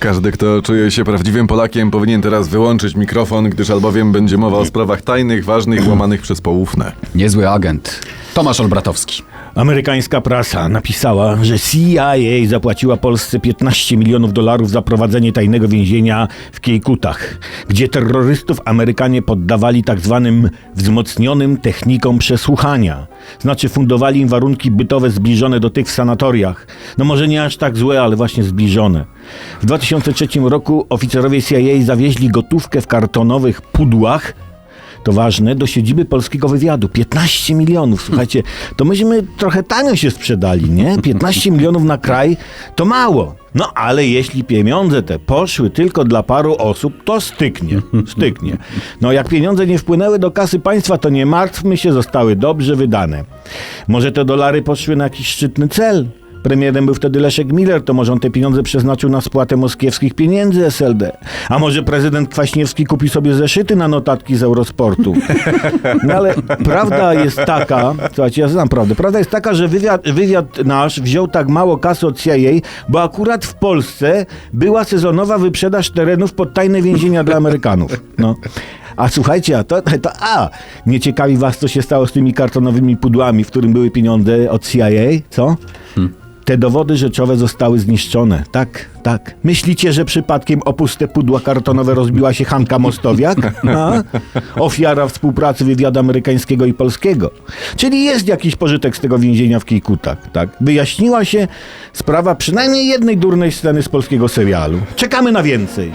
Każdy, kto czuje się prawdziwym Polakiem, powinien teraz wyłączyć mikrofon, gdyż albowiem będzie mowa o sprawach tajnych, ważnych, łamanych przez poufne. Niezły agent. Tomasz Olbratowski. Amerykańska prasa napisała, że CIA zapłaciła Polsce 15 milionów dolarów za prowadzenie tajnego więzienia w Kiejkutach, gdzie terrorystów Amerykanie poddawali tak zwanym wzmocnionym technikom przesłuchania. Znaczy fundowali im warunki bytowe zbliżone do tych w sanatoriach. No może nie aż tak złe, ale właśnie zbliżone. W 2003 roku oficerowie CIA zawieźli gotówkę w kartonowych pudłach to ważne, do siedziby polskiego wywiadu. 15 milionów, słuchajcie, to myśmy trochę tanio się sprzedali, nie? 15 milionów na kraj to mało. No ale jeśli pieniądze te poszły tylko dla paru osób, to styknie, styknie. No jak pieniądze nie wpłynęły do kasy państwa, to nie martwmy się, zostały dobrze wydane. Może te dolary poszły na jakiś szczytny cel? Premierem był wtedy Leszek Miller, to może on te pieniądze przeznaczył na spłatę moskiewskich pieniędzy SLD. A może prezydent Kwaśniewski kupi sobie zeszyty na notatki z Eurosportu. No ale prawda jest taka, słuchajcie, ja znam prawdę, prawda jest taka, że wywiad, wywiad nasz wziął tak mało kasy od CIA, bo akurat w Polsce była sezonowa wyprzedaż terenów pod tajne więzienia dla Amerykanów. No. A słuchajcie, a to, to a, nie ciekawi was, co się stało z tymi kartonowymi pudłami, w którym były pieniądze od CIA, co? Te dowody rzeczowe zostały zniszczone. Tak, tak. Myślicie, że przypadkiem o puste pudła kartonowe rozbiła się Hanka Mostowiak? A? Ofiara współpracy wywiadu amerykańskiego i polskiego. Czyli jest jakiś pożytek z tego więzienia w Kijkutach, tak? Wyjaśniła się sprawa przynajmniej jednej durnej sceny z polskiego serialu. Czekamy na więcej.